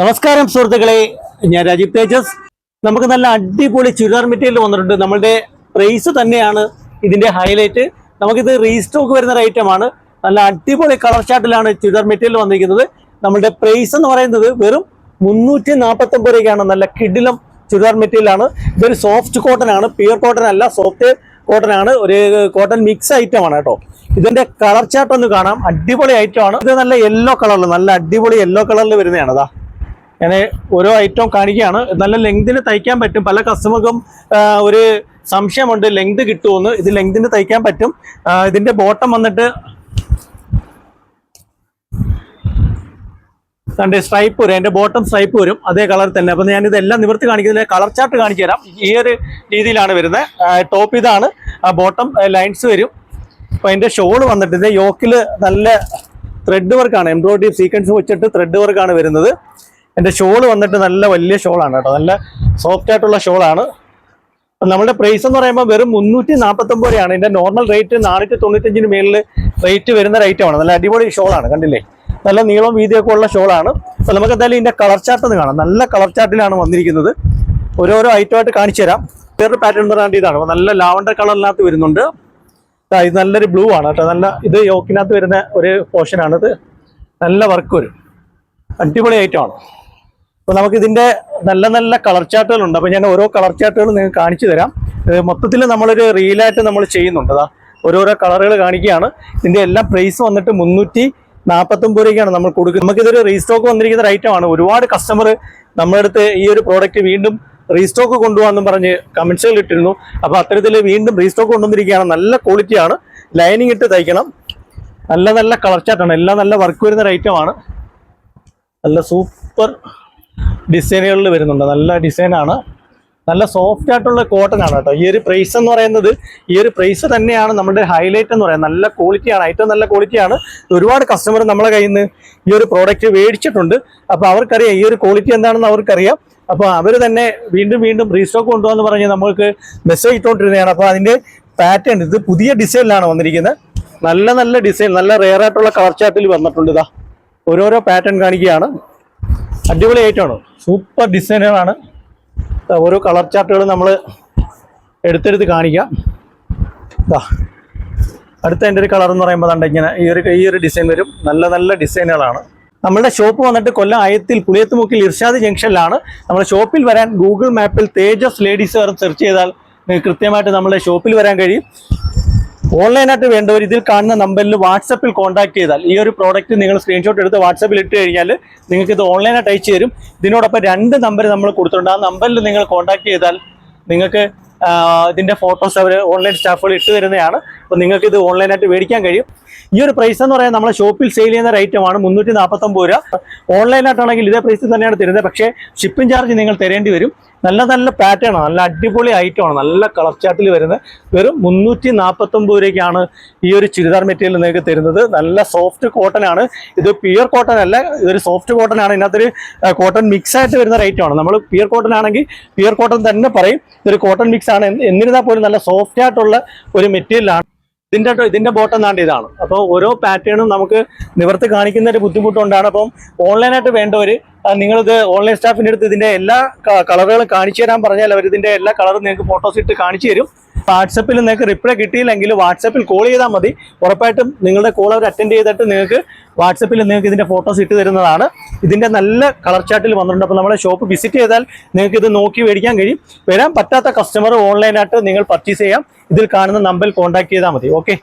നമസ്കാരം സുഹൃത്തുക്കളെ. ഞാൻ രാജീവ് തേജസ്. നമുക്ക് നല്ല അടിപൊളി ചുരിദാർ മെറ്റീരിയൽ വന്നിട്ടുണ്ട്. നമ്മളുടെ പ്രൈസ് തന്നെയാണ് ഇതിന്റെ ഹൈലൈറ്റ് നമുക്കിത് റീസ്റ്റോക്ക് വരുന്ന ഒരു ഐറ്റമാണ് നല്ല അടിപൊളി കളർ ചാർട്ടിലാണ് ചുരിദാർ മെറ്റീരിയൽ വന്നിരിക്കുന്നത്. നമ്മുടെ പ്രൈസ് എന്ന് പറയുന്നത് വെറും മുന്നൂറ്റി നാൽപ്പത്തി ഒമ്പത് രൂപയ്ക്കാണ്. നല്ല കിഡിലം ചുരിദാർ മെറ്റീരിയൽ ആണ്. ഇതൊരു സോഫ്റ്റ് കോട്ടൺ ആണ്. പ്യുവർ കോട്ടൺ അല്ല സോഫ്റ്റ് കോട്ടൺ ആണ്. ഒരു കോട്ടൺ മിക്സ് ഐറ്റം ആണ് കേട്ടോ. ഇതിന്റെ കളർ ചാർട്ട് ഒന്ന് കാണാം. അടിപൊളി ഐറ്റം ആണ്. ഇത് നല്ല യെല്ലോ കളറിൽ നല്ല അടിപൊളി യെല്ലോ കളറിൽ വരുന്നതാണ്. അതാ ഞാൻ ഓരോ ഐറ്റം കാണിക്കുകയാണ്. നല്ല ലെങ്തിന് തയ്ക്കാൻ പറ്റും. പല കസ്റ്റമർക്കും ഒരു സംശയമുണ്ട് ലെങ്ത് കിട്ടുമെന്ന് ഇത് ലെങ്തിന് തയ്ക്കാൻ പറ്റും. ഇതിന്റെ ബോട്ടം വന്നിട്ട് കണ്ട് സ്ട്രൈപ്പ് വരും. എന്റെ ബോട്ടം സ്ട്രൈപ്പ് വരും. അതേ കളർ തന്നെ. അപ്പൊ ഞാൻ ഇതെല്ലാം നിവർത്തി കാണിക്കുന്നതിൽ കളർ ചാർട്ട് കാണിച്ചു തരാം. ഈ ഒരു രീതിയിലാണ് വരുന്നത്. ടോപ്പ് ഇതാണ്. ബോട്ടം ലൈൻസ് വരും. അപ്പൊ അതിന്റെ ഷോൾ വന്നിട്ട് ഇത് യോക്കിൽ നല്ല ത്രെഡ് വർക്കാണ് എംബ്രോയിഡറി സീക്വൻസ് വെച്ചിട്ട് ത്രെഡ് വർക്കാണ് വരുന്നത്. എന്റെ ഷോൾ വന്നിട്ട് നല്ല വലിയ ഷോളാണ് കേട്ടോ. നല്ല സോഫ്റ്റ് ആയിട്ടുള്ള ഷോളാണ്. നമ്മുടെ പ്രൈസ് എന്ന് പറയുമ്പോൾ വെറും മുന്നൂറ്റി നാൽപ്പത്തൊമ്പത് രൂപയാണ്. ഇതിന്റെ നോർമൽ റേറ്റ് നാനൂറ്റി തൊണ്ണൂറ്റഞ്ചിന് മേളിൽ റേറ്റ് വരുന്ന റേറ്റുമാണ് നല്ല അടിപൊളി ഷോളാണ് കണ്ടില്ലേ? നല്ല നീളം വീതിയൊക്കെ ഉള്ള ഷോളാണ്. അപ്പം നമുക്ക് എന്തായാലും ഇതിന്റെ കളർ ചാർട്ട് ഒന്ന് കാണാം. നല്ല കളർ ചാർട്ടിലാണ് വന്നിരിക്കുന്നത്. ഓരോരോ ഐറ്റമായിട്ട് കാണിച്ചു തരാം. വേറൊരു പാറ്റേൺ പറയാണ്ട് ഇതാണ്. അപ്പോൾ നല്ല ലാവണ്ടർ കളറിനകത്ത് വരുന്നുണ്ട്. ഇത് നല്ലൊരു ബ്ലൂ ആണ് കേട്ടോ. നല്ല ഇത് യോക്കിനകത്ത് വരുന്ന ഒരു പോർഷനാണിത് നല്ല വർക്ക് വരും. അടിപൊളി ഐറ്റമാണ് അപ്പോൾ നമുക്ക് ഇതിന്റെ നല്ല നല്ല കളർ ചാർട്ടുകൾ ഉണ്ട് അപ്പോൾ ഞാൻ ഓരോ കളർ ചാർട്ടുകൾ നിങ്ങൾക്ക് കാണിച്ചു തരാം. മൊത്തത്തിൽ നമ്മളൊരു റീലായിട്ട് നമ്മൾ ചെയ്യുന്നുണ്ട്. അതാ ഓരോരോ കളറുകൾ കാണിക്കുകയാണ്. ഇതിന്റെ എല്ലാം പ്രൈസ് വന്നിട്ട് മുന്നൂറ്റി നാൽപ്പത്തൊമ്പത് രൂപയ്ക്കാണ് നമ്മൾ കൊടുക്കുന്നത്. നമുക്കിതൊരു റീസ്റ്റോക്ക് വന്നിരിക്കുന്ന ഐറ്റമാണ് ഒരുപാട് കസ്റ്റമർ നമ്മുടെ അടുത്ത് ഈ ഒരു പ്രോഡക്റ്റ് വീണ്ടും റീസ്റ്റോക്ക് കൊണ്ടുപോകാമെന്നും പറഞ്ഞ് കമൻസുകൾ ഇട്ടിരുന്നു. അപ്പോൾ അത്തരത്തിൽ വീണ്ടും റീസ്റ്റോക്ക് കൊണ്ടുവന്നിരിക്കുകയാണ്. നല്ല ക്വാളിറ്റിയാണ് ലൈനിങ് ഇട്ട് തയ്ക്കണം. നല്ല നല്ല കളർ ചാർട്ടാണ്. എല്ലാം നല്ല വർക്ക് വരുന്ന ഒരു ഐറ്റമാണ് നല്ല സൂപ്പർ ഡിസൈനുകളിൽ വരുന്നുണ്ട്. നല്ല ഡിസൈനാണ്. നല്ല സോഫ്റ്റ് ആയിട്ടുള്ള കോട്ടൺ ആണ് കേട്ടോ. ഈ ഒരു പ്രൈസ് എന്ന് പറയുന്നത് ഈ ഒരു പ്രൈസ് തന്നെയാണ് നമ്മുടെ ഹൈലൈറ്റ് എന്ന് പറയുന്നത്. നല്ല ക്വാളിറ്റിയാണ് ഏറ്റവും നല്ല ക്വാളിറ്റിയാണ് ഒരുപാട് കസ്റ്റമർ നമ്മളെ കയ്യിൽ നിന്ന് ഈ ഒരു പ്രോഡക്റ്റ് മേടിച്ചിട്ടുണ്ട്. അപ്പോൾ അവർക്കറിയാം ഈ ഒരു ക്വാളിറ്റി എന്താണെന്ന് അവർക്കറിയാം. അപ്പോൾ അവർ തന്നെ വീണ്ടും വീണ്ടും റീസ്റ്റോക്ക് കൊണ്ടുപോകാന്ന് പറഞ്ഞ് നമ്മൾക്ക് മെസ്സേജ് ഇട്ടുകൊണ്ടിരുന്നതാണ് അപ്പോൾ അതിന്റെ പാറ്റേൺ ഇത് പുതിയ ഡിസൈനിലാണ് വന്നിരിക്കുന്നത്. നല്ല നല്ല ഡിസൈൻ നല്ല റെയർ ആയിട്ടുള്ള കളർ ചാർട്ടിൽ വന്നിട്ടുണ്ട് ഇതാ. ഓരോരോ പാറ്റേൺ കാണിക്കുകയാണ്. അടിപൊളി ആയിട്ടാണ് സൂപ്പർ ഡിസൈനുകളാണ്. ദാ ഓരോ കളർ ചാർട്ടുകൾ നമ്മൾ എടുത്തെടുത്ത് കാണിക്കാം. അടുത്ത എന്റെ ഒരു കളർ എന്ന് പറയുമ്പോൾ ദാണ്ട ഇങ്ങനെ ഈ ഒരു ഈ ഒരു ഡിസൈൻ വരും. നല്ല നല്ല ഡിസൈനുകളാണ്. നമ്മുടെ ഷോപ്പ് വന്നിട്ട് കൊല്ലം ആയത്തിൽ പുളിയത്തുമുക്കിൽ ഇർഷാദ് ജംഗ്ഷനിലാണ്. നമ്മുടെ ഷോപ്പിൽ വരാൻ ഗൂഗിൾ മാപ്പിൽ തേജസ് ലേഡീസ് വെയർ സെർച്ച് ചെയ്താൽ കൃത്യമായിട്ട് നമ്മുടെ ഷോപ്പിൽ വരാൻ കഴിയും. ഓൺലൈനായിട്ട് വേണ്ടവർ ഇതിൽ കാണുന്ന നമ്പറിൽ വാട്സപ്പിൽ കോൺടാക്ട് ചെയ്താൽ ഈ ഒരു പ്രോഡക്റ്റ് നിങ്ങൾ സ്ക്രീൻഷോട്ട് എടുത്ത് വാട്സപ്പിൽ ഇട്ട് കഴിഞ്ഞാൽ നിങ്ങൾക്ക് ഇത് ഓൺലൈനായിട്ട് അയച്ചു തരും. ഇതിനോടൊപ്പം രണ്ട് നമ്പർ നമ്മൾ കൊടുത്തിട്ടുണ്ട്. ആ നമ്പറിൽ നിങ്ങൾ കോൺടാക്ട് ചെയ്താൽ നിങ്ങൾക്ക് ഇതിന്റെ ഫോട്ടോസ് അവർ ഓൺലൈൻ സ്റ്റാഫുകൾ ഇട്ട് തരുന്നതാണ്. അപ്പോൾ നിങ്ങൾക്ക് ഇത് ഓൺലൈനായിട്ട് മേടിക്കാൻ കഴിയും. ഈ ഒരു പ്രൈസ് എന്ന് പറയുന്നത് നമ്മളെ ഷോപ്പിൽ സെയിൽ ചെയ്യുന്ന ഒരു ഐറ്റമാണ് മുന്നൂറ്റി നാൽപ്പത്തൊമ്പത് രൂപ. ഓൺലൈനായിട്ടാണെങ്കിൽ ഇതേ പ്രൈസിൽ തന്നെയാണ് തരുന്നത്. പക്ഷേ ഷിപ്പിംഗ് ചാർജ് നിങ്ങൾ തരേണ്ടി വരും. നല്ല നല്ല പാറ്റേൺ ആണ്. നല്ല അടിപൊളി ഐറ്റമാണ് നല്ല കളർ ചാർട്ടിൽ വരുന്നത്. വെറും മുന്നൂറ്റി നാൽപ്പത്തൊമ്പത് രൂപയ്ക്കാണ് ഈ ഒരു ചുരിദാർ മെറ്റീരിയൽ നിങ്ങൾക്ക് തരുന്നത്. നല്ല സോഫ്റ്റ് കോട്ടൺ ആണ്. ഇത് പ്യുർ കോട്ടൺ അല്ല. ഇതൊരു സോഫ്റ്റ് കോട്ടൺ ആണ്. ഇതിനകത്തൊരു കോട്ടൺ മിക്സ് ആയിട്ട് വരുന്ന റേറ്റ് ആണ്. നമ്മൾ പ്യുർ കോട്ടൺ ആണെങ്കിൽ പ്യുർ കോട്ടൺ തന്നെ പറയും. ഇതൊരു കോട്ടൺ മിക്സ് ആണ്. എന്ന് എന്നിരുന്നാൽ പോലും നല്ല സോഫ്റ്റ് ആയിട്ടുള്ള ഒരു മെറ്റീരിയലാണ് ഇതിന്റെ ഇതിന്റെ ബോട്ടം താണ്ട് ഇതാണ്. അപ്പോൾ ഓരോ പാറ്റേണും നമുക്ക് നിവർത്തി കാണിക്കുന്ന ഒരു ബുദ്ധിമുട്ടുണ്ടാണ്. അപ്പം ഓൺലൈനായിട്ട് വേണ്ടവർ നിങ്ങളിത് ഓൺലൈൻ സ്റ്റാഫിന്റെ അടുത്ത് ഇതിന്റെ എല്ലാ കളറുകളും കാണിച്ചു തരാൻ പറഞ്ഞാൽ അവർ ഇതിന്റെ എല്ലാ കളറും നിങ്ങൾക്ക് ഫോട്ടോസ് ഇട്ട് കാണിച്ചു തരും. വാട്സപ്പിൽ നിങ്ങൾക്ക് റിപ്ലൈ കിട്ടിയില്ലെങ്കിൽ വാട്സപ്പിൽ കോൾ ചെയ്താൽ മതി. ഉറപ്പായിട്ടും നിങ്ങളുടെ കോൾ അവർ അറ്റൻഡ് ചെയ്തിട്ട് നിങ്ങൾക്ക് വാട്സപ്പിൽ നിങ്ങൾക്ക് ഇതിന്റെ ഫോട്ടോസ് ഇട്ട് തരുന്നതാണ്. ഇതിന്റെ നല്ല കളർ ചാർട്ടിൽ വന്നിട്ടുണ്ട്. അപ്പോൾ നമ്മുടെ ഷോപ്പ് വിസിറ്റ് ചെയ്താൽ നിങ്ങൾക്ക് ഇത് നോക്കി മേടിക്കാൻ കഴിയും. വരാൻ പറ്റാത്ത കസ്റ്റമർ ഓൺലൈനായിട്ട് നിങ്ങൾ പർച്ചേസ് ചെയ്യാം. ഇതിൽ കാണുന്ന നമ്പറിൽ കോൺടാക്ട് ചെയ്താൽ മതി. ഓക്കെ